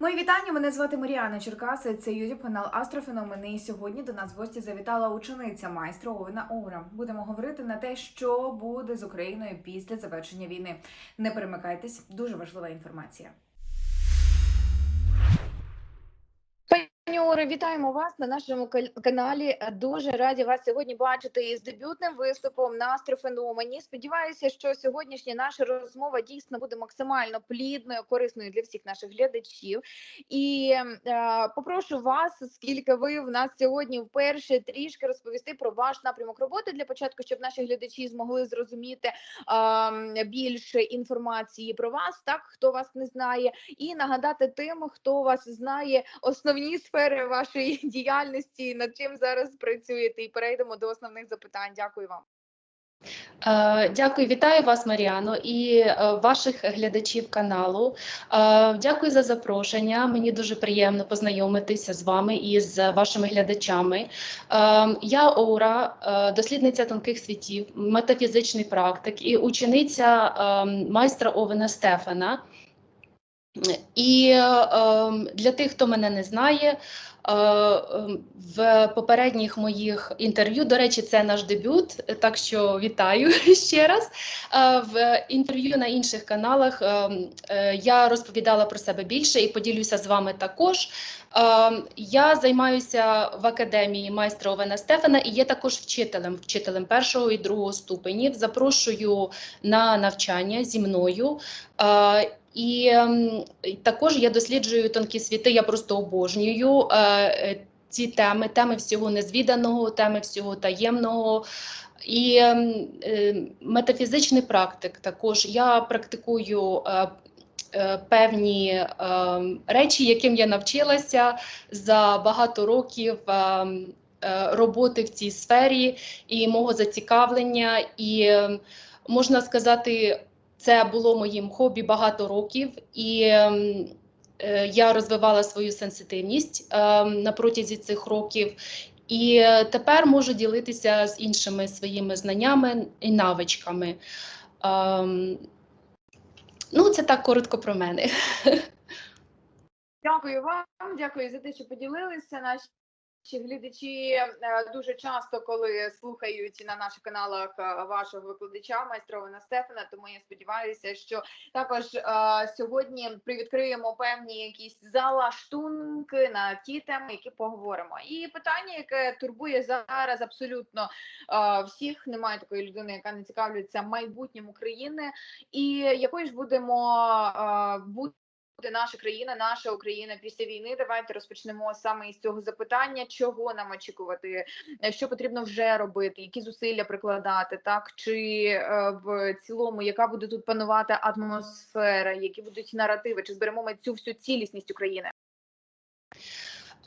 Мої вітання. Мене звати Маріана Черкаси. Це ютуб канал Астрофеномени. І сьогодні до нас в гості завітала учениця майстра Овена Оура. Будемо говорити на те, що буде з Україною після завершення війни. Не перемикайтесь, дуже важлива інформація. Пані вітаємо вас на нашому каналі. Дуже раді вас сьогодні бачити із дебютним виступом на астрофеномені. Сподіваюся, що сьогоднішня наша розмова дійсно буде максимально плідною, корисною для всіх наших глядачів. І е, попрошу вас, оскільки ви в нас сьогодні вперше трішки розповісти про ваш напрямок роботи для початку, щоб наші глядачі змогли зрозуміти е, більше інформації про вас, так хто вас не знає, і нагадати тим, хто вас знає, основні сфери вашої діяльності, над чим зараз працюєте, і перейдемо до основних запитань. Дякую вам. Е, Дякую, вітаю вас, Маріано, і е, ваших глядачів каналу. Е, Дякую за запрошення. Мені дуже приємно познайомитися з вами і з вашими глядачами. Я Оура, дослідниця тонких світів, метафізичний практик і учениця е, майстра Овена Стефана. І ем, для тих, хто мене не знає, е, ем, в попередніх моїх інтерв'ю, до речі, це наш дебют, так що вітаю ще раз. Е, В інтерв'ю на інших каналах ем, е, я розповідала про себе більше і поділюся з вами також. Я займаюся в академії майстра Овена Стефана і є також вчителем, вчителем першого і другого ступенів. Запрошую на навчання зі мною. І ем, також я досліджую тонкі світи, я просто обожнюю е, е, ці теми, теми всього незвіданого, теми всього таємного. І ем, е, метафізичний практик також я практикую певні ем, речі, яким я навчилася за багато років. Роботи в цій сфері і мого зацікавлення, і можна сказати, це було моїм хобі багато років, і ем, е, я розвивала свою сенситивність ем, на протязі цих років. І е, тепер можу ділитися з іншими своїми знаннями і навичками. Ем, ну, це так коротко про мене. Дякую вам, дякую за те, що поділилися. Наші глядачі е, дуже часто, коли слухають на наших каналах е, вашого викладача, майстра Овена Стефана, тому я сподіваюся, що також е, сьогодні привідкриємо певні якісь залаштунки на ті теми, які поговоримо. І питання, яке турбує зараз абсолютно е, всіх, немає такої людини, яка не цікавиться майбутнім України, і якою ж будемо е, бути буде наша країна, наша Україна після війни. Давайте розпочнемо саме із цього запитання, чого нам очікувати, що потрібно вже робити, які зусилля прикладати, так? Чи е, в цілому, яка буде тут панувати атмосфера, які будуть наративи, чи зберемо ми цю всю цілісність України?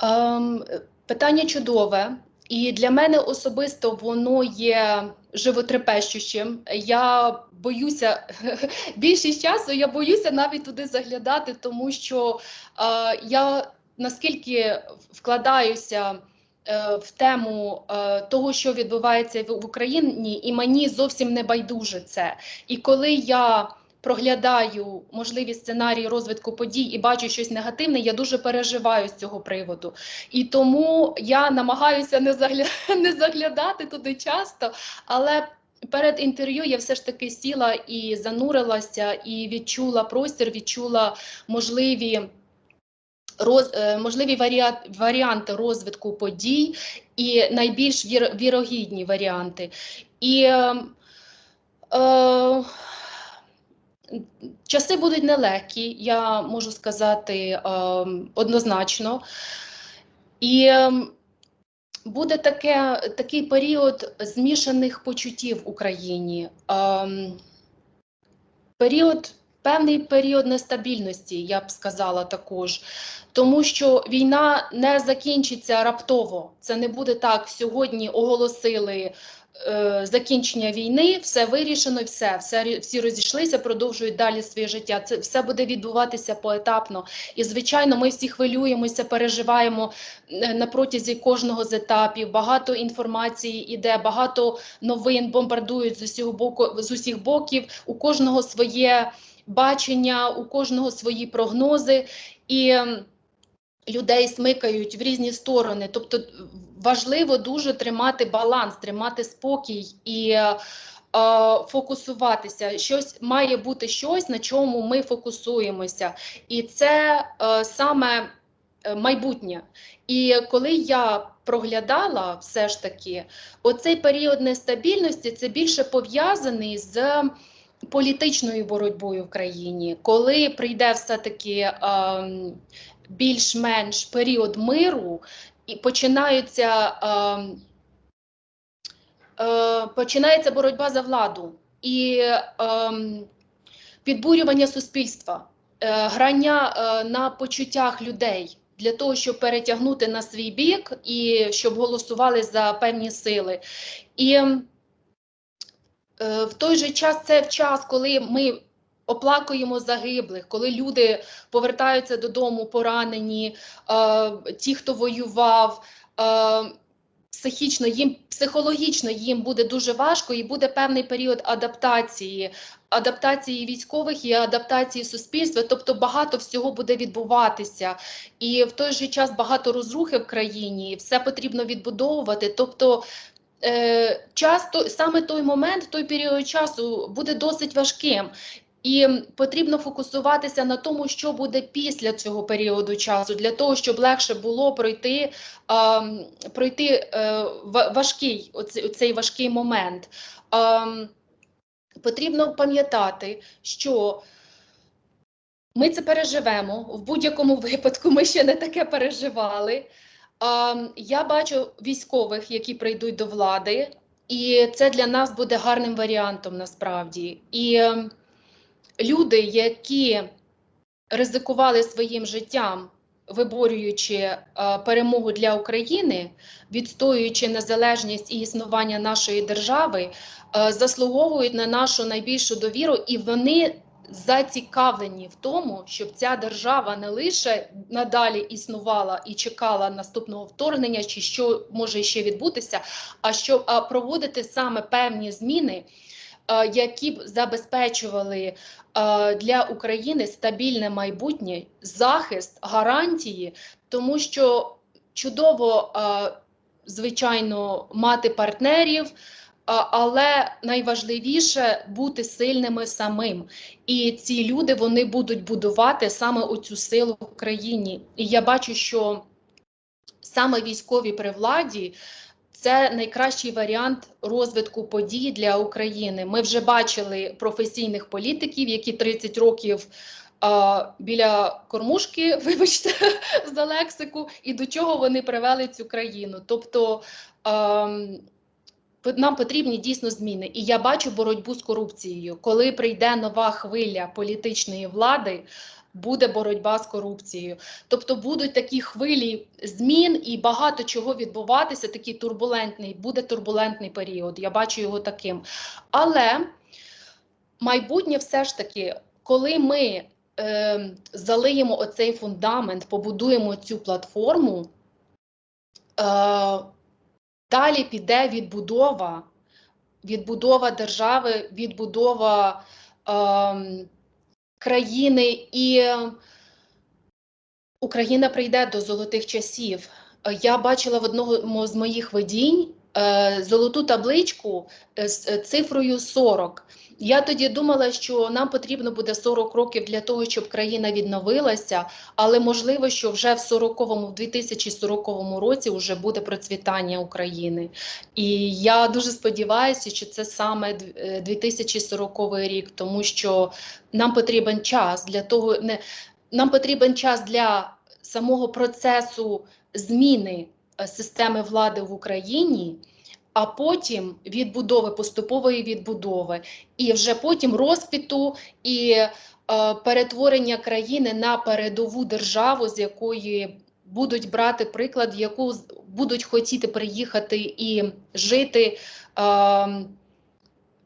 Ем, питання чудове, і для мене особисто воно є животрепещущим. Я боюся більшість часу, я боюся навіть туди заглядати, тому що е, я наскільки вкладаюся. е, В тему е, того, що відбувається в в Україні, і мені зовсім не байдуже це. І коли я проглядаю можливі сценарії розвитку подій і бачу щось негативне, я дуже переживаю з цього приводу. І тому я намагаюся не, загля... не заглядати туди часто, але перед інтерв'ю я все ж таки сіла і занурилася, і відчула простір, відчула можливі. Роз, е, можливі варіа, варіанти розвитку подій і найбільш вір, вірогідні варіанти. І е, е, Часи будуть нелегкі, я можу сказати ем, однозначно. І ем, буде таке, такий період змішаних почуттів в Україні. Ем, період, певний період нестабільності, я б сказала також. Тому що війна не закінчиться раптово. Це не буде так. Сьогодні оголосили закінчення війни, все вирішено, все, все всі розійшлися, продовжують далі своє життя. Це все буде відбуватися поетапно. І звичайно, ми всі хвилюємося, переживаємо е, на протязі кожного з етапів. Багато інформації іде, багато новин бомбардують з усіх боку з усіх боків. У кожного своє бачення, у кожного свої прогнози, і людей смикають в різні сторони. Тобто важливо дуже тримати баланс, тримати спокій і е, фокусуватися. Щось має бути щось, на чому ми фокусуємося. І це е, саме е, майбутнє. І коли я проглядала все ж таки, оцей період нестабільності це більше пов'язаний з політичною боротьбою в країні, коли прийде все-таки ем, більш-менш період миру, і починаються. ем, е, починається боротьба за владу і ем, підбурювання суспільства, е, грання е, на почуттях людей для того, щоб перетягнути на свій бік і щоб голосували за певні сили. І ем, е, в той же час це в час, коли ми оплакуємо загиблих, коли люди повертаються додому поранені, е, ті, хто воював. Е, Психічно їм психологічно їм буде дуже важко, і буде певний період адаптації, адаптації військових і адаптації суспільства. Тобто багато всього буде відбуватися, і в той же час багато розрухи в країні, все потрібно відбудовувати. Тобто е, час саме той момент, той період часу буде досить важким. І потрібно фокусуватися на тому, що буде після цього періоду часу, для того, щоб легше було пройти, а, пройти е, важкий оцей, оцей важкий момент. А, потрібно пам'ятати, що ми це переживемо. В будь-якому випадку ми ще не таке переживали. А, я бачу військових, які прийдуть до влади, і це для нас буде гарним варіантом насправді. І ем, люди, які ризикували своїм життям, виборюючи е, перемогу для України, відстоюючи незалежність і існування нашої держави, е, заслуговують на нашу найбільшу довіру, і вони зацікавлені в тому, щоб ця держава не лише надалі існувала і чекала наступного вторгнення, чи що може ще відбутися, а щоб а проводити саме певні зміни. Е, Які б забезпечували е, для України стабільне майбутнє, захист, гарантії, тому що чудово, е, звичайно, мати партнерів, але найважливіше бути сильними самим. І ці люди вони будуть будувати саме оцю силу в країні. І я бачу, що саме військові при владі. Це найкращий варіант розвитку подій для України. Ми вже бачили професійних політиків, які 30 років біля кормушки, вибачте, за лексику, і до чого вони привели цю країну. Тобто ем, нам потрібні дійсно зміни. І я бачу боротьбу з корупцією. Коли прийде нова хвиля політичної влади, буде боротьба з корупцією. Тобто будуть такі хвилі змін і багато чого відбуватися. Такий турбулентний, буде турбулентний період. Я бачу його таким. Але майбутнє все ж таки, коли ми е, залиємо оцей фундамент, побудуємо цю платформу. Е, Далі піде відбудова, відбудова держави, відбудова ем, країни, і е, Україна прийде до золотих часів. Е, Я бачила в одному з моїх видінь золоту табличку е, з е, цифрою 40. Я тоді думала, що нам потрібно буде 40 років для того, щоб країна відновилася, але можливо, що вже в 40-му, в 2040 році вже буде процвітання України. І я дуже сподіваюся, що це саме дв- е, 2040 рік, тому що нам потрібен час для того, не нам потрібен час для самого процесу зміни е, системи влади в Україні. А потім відбудови, поступової відбудови, і вже потім розквіту і е, перетворення країни на передову державу, з якої будуть брати приклад, в яку будуть хотіти приїхати і жити е,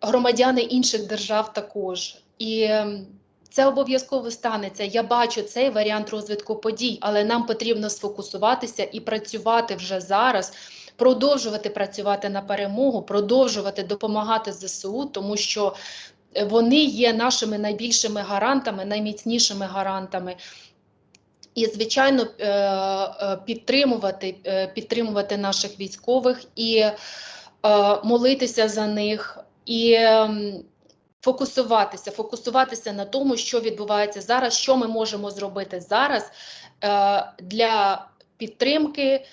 громадяни інших держав також. І ем, це обов'язково станеться. Я бачу цей варіант розвитку подій, але нам потрібно сфокусуватися і працювати вже зараз, продовжувати працювати на перемогу, продовжувати допомагати ЗСУ, тому що вони є нашими найбільшими гарантами, найміцнішими гарантами. І, звичайно, е, е, підтримувати, е, підтримувати наших військових і е, молитися за них, і ем, фокусуватися, фокусуватися на тому, що відбувається зараз, що ми можемо зробити зараз е, для підтримки,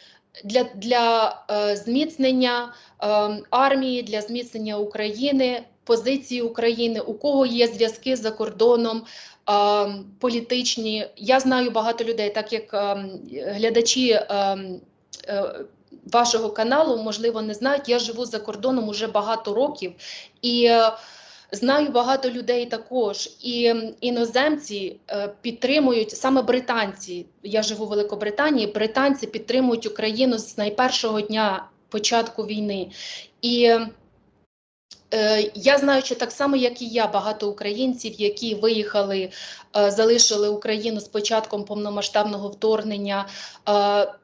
для, для е, зміцнення е, армії, для зміцнення України, позиції України, у кого є зв'язки за кордоном. е, Політичні, я знаю багато людей, так як ем, глядачі ем, е, вашого каналу, можливо, не знають. Я живу за кордоном уже багато років і е, знаю багато людей також. І іноземці е, підтримують саме британці. Я живу в Великобританії. Британці підтримують Україну з найпершого дня початку війни. І е, я знаю, що так само, як і я, багато українців, які виїхали, е, залишили Україну з початком повномасштабного вторгнення.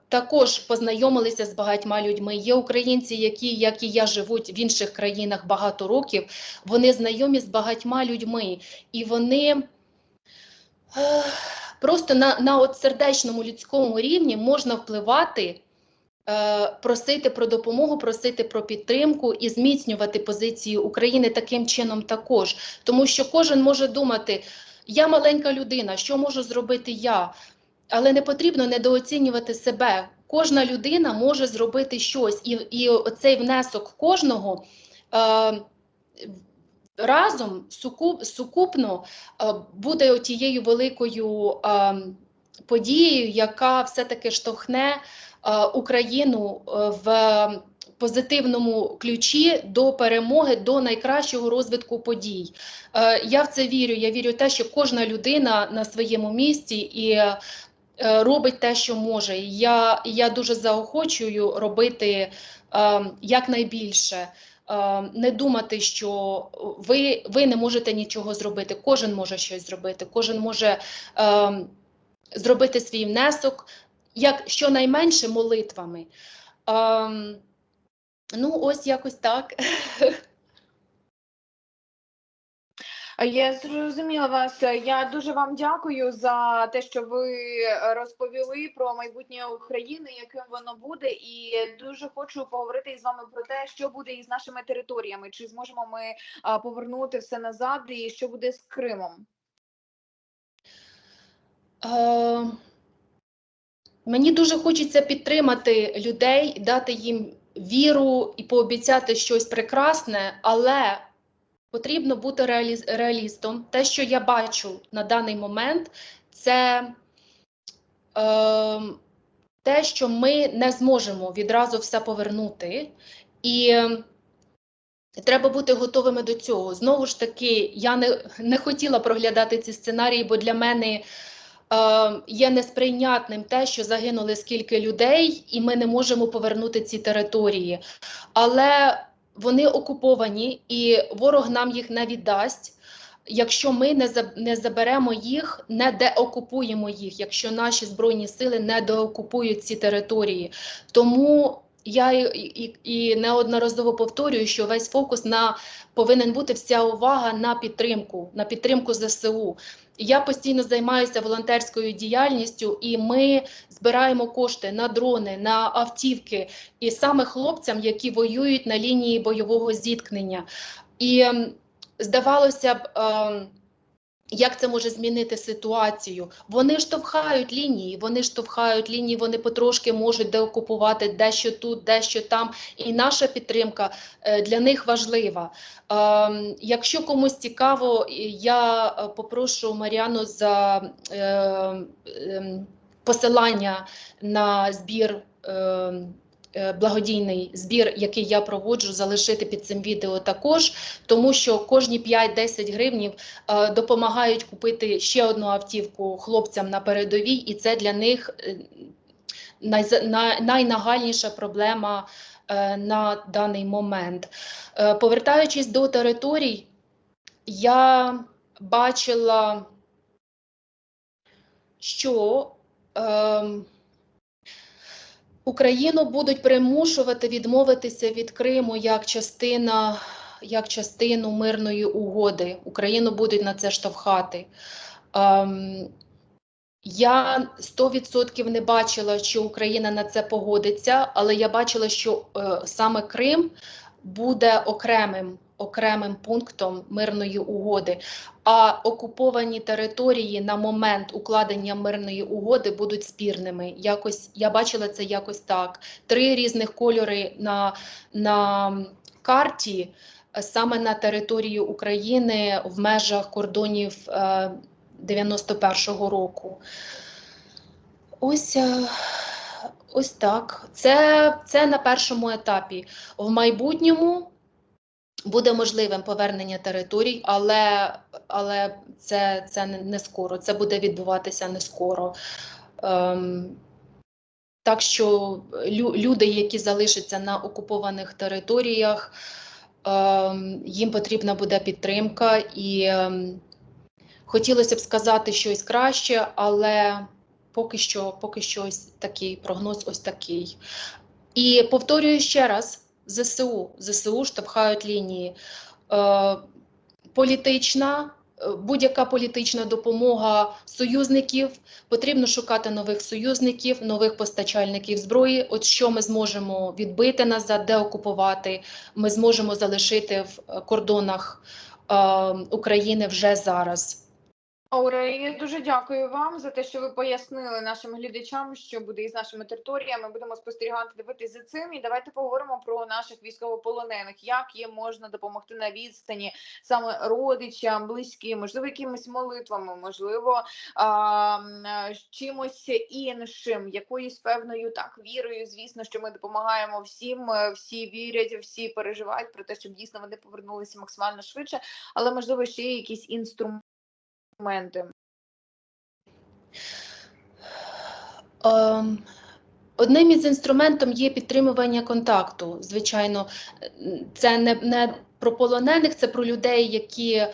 Також познайомилися з багатьма людьми. Є українці, які, як і я, живуть в інших країнах багато років. Вони знайомі з багатьма людьми, і вони е, просто на, на от сердечному людському рівні можна впливати, е, просити про допомогу, просити про підтримку і зміцнювати позиції України таким чином також. Тому що кожен може думати, я маленька людина, що можу зробити я? Але не потрібно недооцінювати себе. Кожна людина може зробити щось, і, і оцей внесок кожного е, разом сукуп, сукупно е, буде тією великою е, подією, яка все-таки штовхне е, Україну е, в позитивному ключі до перемоги, до найкращого розвитку подій. Е, я в це вірю. Я вірю в те, що кожна людина на своєму місці і робить те, що може. Я, я дуже заохочую робити е, якнайбільше. Е, не думати, що ви, ви не можете нічого зробити. Кожен може щось зробити, кожен може е, зробити свій внесок, як щонайменше молитвами. Е, ну, ось якось так. Я зрозуміла вас. Я дуже вам дякую за те, що ви розповіли про майбутнє України, яким воно буде, і дуже хочу поговорити із вами про те, що буде із нашими територіями, чи зможемо ми повернути все назад, і що буде з Кримом. Е, мені дуже хочеться підтримати людей, дати їм віру і пообіцяти щось прекрасне, але потрібно бути реалі- реалістом. Те, що я бачу на даний момент, це е, те, що ми не зможемо відразу все повернути. І Треба бути готовими до цього. Знову ж таки, я не, не хотіла проглядати ці сценарії, бо для мене е, є несприйнятним те, що загинули скільки людей, і ми не можемо повернути ці території. Але вони окуповані, і ворог нам їх не віддасть. Якщо ми не за- не заберемо їх, не деокупуємо їх, якщо наші збройні сили не деокупують ці території. Тому я і, і, і неодноразово повторюю, що весь фокус на повинен бути вся увага на підтримку, на підтримку ЗСУ. Я постійно займаюся волонтерською діяльністю, і ми збираємо кошти на дрони, на автівки, і саме хлопцям, які воюють на лінії бойового зіткнення. І ем, здавалося б. Ем, як це може змінити ситуацію? Вони штовхають лінії, вони штовхають лінії, вони потрошки можуть деокупувати дещо тут, дещо там. І наша підтримка е, для них важлива. Ем, Якщо комусь цікаво, я е, попрошу Маріану за е, ем, посилання на збір. Е, Благодійний збір, який я проводжу, залишити під цим відео також, тому що кожні 5-10 гривнів е, допомагають купити ще одну автівку хлопцям на передовій, і це для них е, найнагальніша проблема на даний момент. Повертаючись до територій, я бачила, що ем, Україну будуть примушувати відмовитися від Криму як частина як частину мирної угоди. Україну будуть на це штовхати. Ем, я 100% не бачила, що Україна на це погодиться, але я бачила, що е, саме Крим буде окремим, окремим пунктом мирної угоди. А окуповані території на момент укладення мирної угоди будуть спірними. Якось я бачила це якось так. Три різних кольори на, на карті е, саме на території України в межах кордонів е, 91-го року. Ось, е, ось так. Це, це на першому етапі. В майбутньому буде можливим повернення територій, але, але це, це не, скоро. Це буде відбуватися не скоро. Ем, так що лю, люди, які залишаться на окупованих територіях, ем, їм потрібна буде підтримка і ем, хотілося б сказати щось краще, але поки що, поки що ось такий прогноз, ось такий. І повторюю ще раз: ЗСУ, ЗСУ штовхають лінії. Е, політична, е, будь-яка політична допомога союзників. Потрібно шукати нових союзників, нових постачальників зброї. От що ми зможемо відбити назад, де окупувати, ми зможемо залишити в е, кордонах України вже зараз. Аура, дуже дякую вам за те, що ви пояснили нашим глядачам, що буде із нашими територіями. Будемо спостерігати, дивитися за цим. І давайте поговоримо про наших військовополонених. Як їм можна допомогти на відстані саме родичам, близьким, можливо, якимись молитвами, можливо, а, чимось іншим, якоюсь певною так вірою. Звісно, що ми допомагаємо всім. Всі вірять, всі переживають про те, щоб дійсно вони повернулися максимально швидше, але можливо ще є якісь інструменти. Ем, Одним із інструментів є підтримування контакту. Звичайно, це не, не про полонених, це про людей, які е,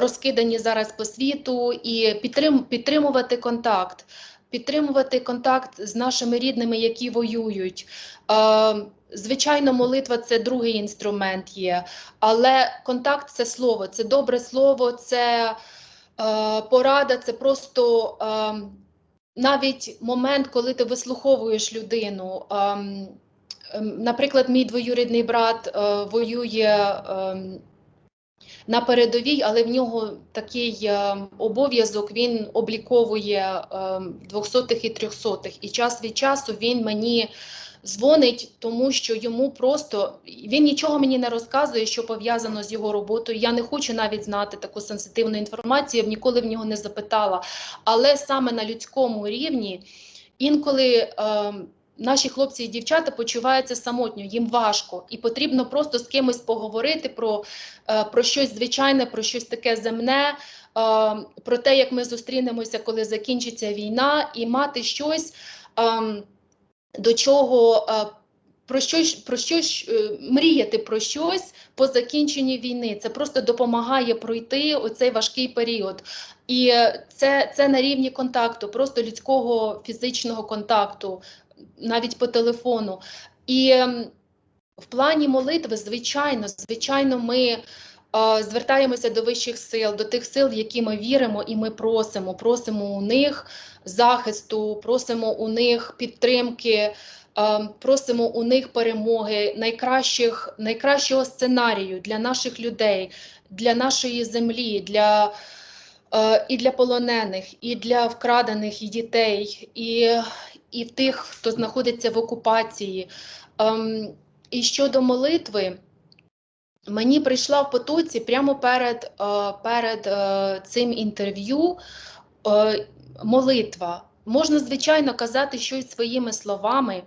розкидані зараз по світу, і підтрим, підтримувати контакт, підтримувати контакт з нашими рідними, які воюють. Е, Звичайно, молитва це другий інструмент є, але контакт це слово, це добре слово, це порада, це просто. Е, навіть момент, коли ти вислуховуєш людину. ем, ем, Наприклад, мій двоюрідний брат е, воює на передовій, але в нього такий обов'язок, він обліковує 200-х і 300-х. І час від часу він мені дзвонить, тому що йому просто він нічого мені не розказує, що пов'язано з його роботою. Я не хочу навіть знати таку сенситивну інформацію, я б ніколи в нього не запитала. Але саме на людському рівні інколи ем, наші хлопці і дівчата почуваються самотньо, їм важко, і потрібно просто з кимось поговорити про, е, про щось звичайне, про щось таке земне, е, про те, як ми зустрінемося, коли закінчиться війна, і мати щось. До чого е, про щось, про щось е, мріяти про щось по закінченні війни. Це просто допомагає пройти оцей важкий період. І е, це, це на рівні контакту, просто людського фізичного контакту, навіть по телефону. І ем, в плані молитви, звичайно, звичайно, ми звертаємося до вищих сил, до тих сил, які ми віримо, і ми просимо. Просимо у них захисту, просимо у них підтримки, просимо у них перемоги, найкращих, найкращого сценарію для наших людей, для нашої землі, для, і для полонених, і для вкрадених, і дітей, і, і тих, хто знаходиться в окупації. Ем, І щодо молитви. Мені прийшла в потоці прямо перед, е, перед е, цим інтерв'ю е, молитва. Можна, звичайно, казати щось своїми словами,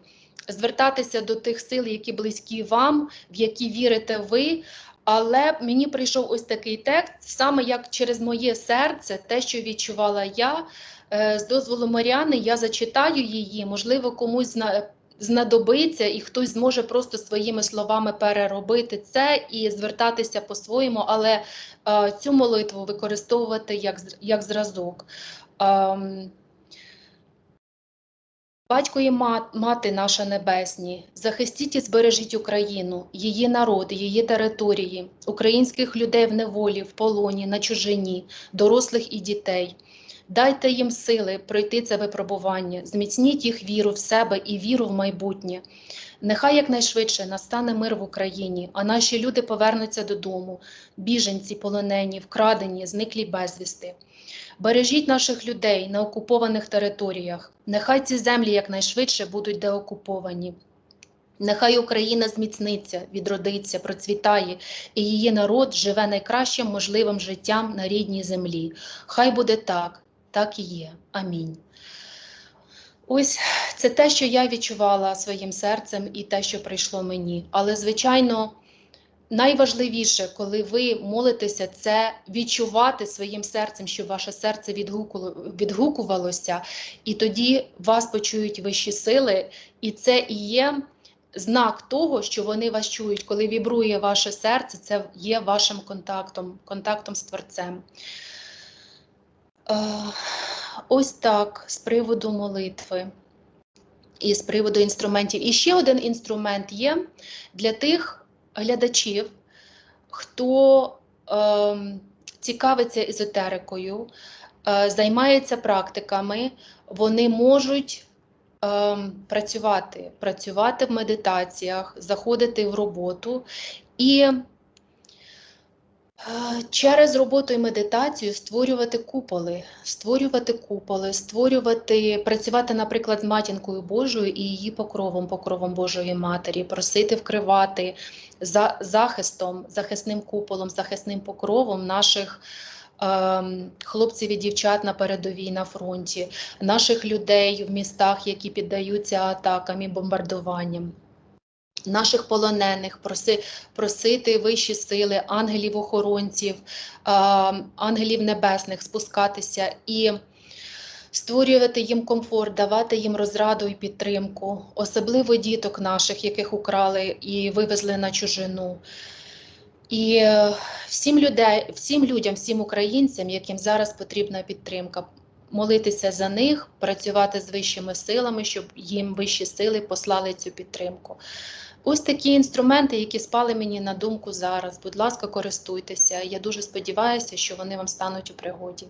звертатися до тих сил, які близькі вам, в які вірите ви. Але мені прийшов ось такий текст, саме як через моє серце, те, що відчувала я. З дозволу Маріани я зачитаю її, можливо, комусь знадобиться, і хтось зможе просто своїми словами переробити це і звертатися по-своєму, але е, цю молитву використовувати як, як зразок. Ем, Батько і мати наша небесні, захистіть і збережіть Україну, її народ, її території, українських людей в неволі, в полоні, на чужині, дорослих і дітей. Дайте їм сили пройти це випробування, зміцніть їх віру в себе і віру в майбутнє. Нехай якнайшвидше настане мир в Україні, а наші люди повернуться додому, біженці, полонені, вкрадені, зниклі безвісти. Бережіть наших людей на окупованих територіях. Нехай ці землі якнайшвидше будуть деокуповані. Нехай Україна зміцниться, відродиться, процвітає, і її народ живе найкращим можливим життям на рідній землі. Хай буде так, так і є. Амінь. Ось це те, що я відчувала своїм серцем, і те, що прийшло мені. Але, звичайно, найважливіше, коли ви молитеся, це відчувати своїм серцем, що ваше серце відгукувалося, і тоді вас почують вищі сили, і це і є знак того, що вони вас чують. Коли вібрує ваше серце, це є вашим контактом, контактом з Творцем. Е, Ось так, з приводу молитви і з приводу інструментів. І ще один інструмент є для тих глядачів, хто ем, цікавиться езотерикою, е, займається практиками, вони можуть ем, працювати, працювати в медитаціях, заходити в роботу і е, через роботу і медитацію створювати куполи, створювати куполи, створювати, працювати, наприклад, з матінкою Божою і її покровом, покровом Божої Матері, просити вкривати за захистом, захисним куполом, захисним покровом наших ем, хлопців і дівчат на передовій на фронті, наших людей в містах, які піддаються атакам і бомбардуванням. Наших полонених проси, просити вищі сили, ангелів-охоронців, ангелів небесних спускатися і створювати їм комфорт, давати їм розраду і підтримку, особливо діток наших, яких украли і вивезли на чужину. І е, всім, людей, всім людям, всім українцям, яким зараз потрібна підтримка, молитися за них, працювати з вищими силами, щоб їм вищі сили послали цю підтримку. Ось такі інструменти, які спали мені на думку зараз. Будь ласка, користуйтеся. Я дуже сподіваюся, що вони вам стануть у пригоді.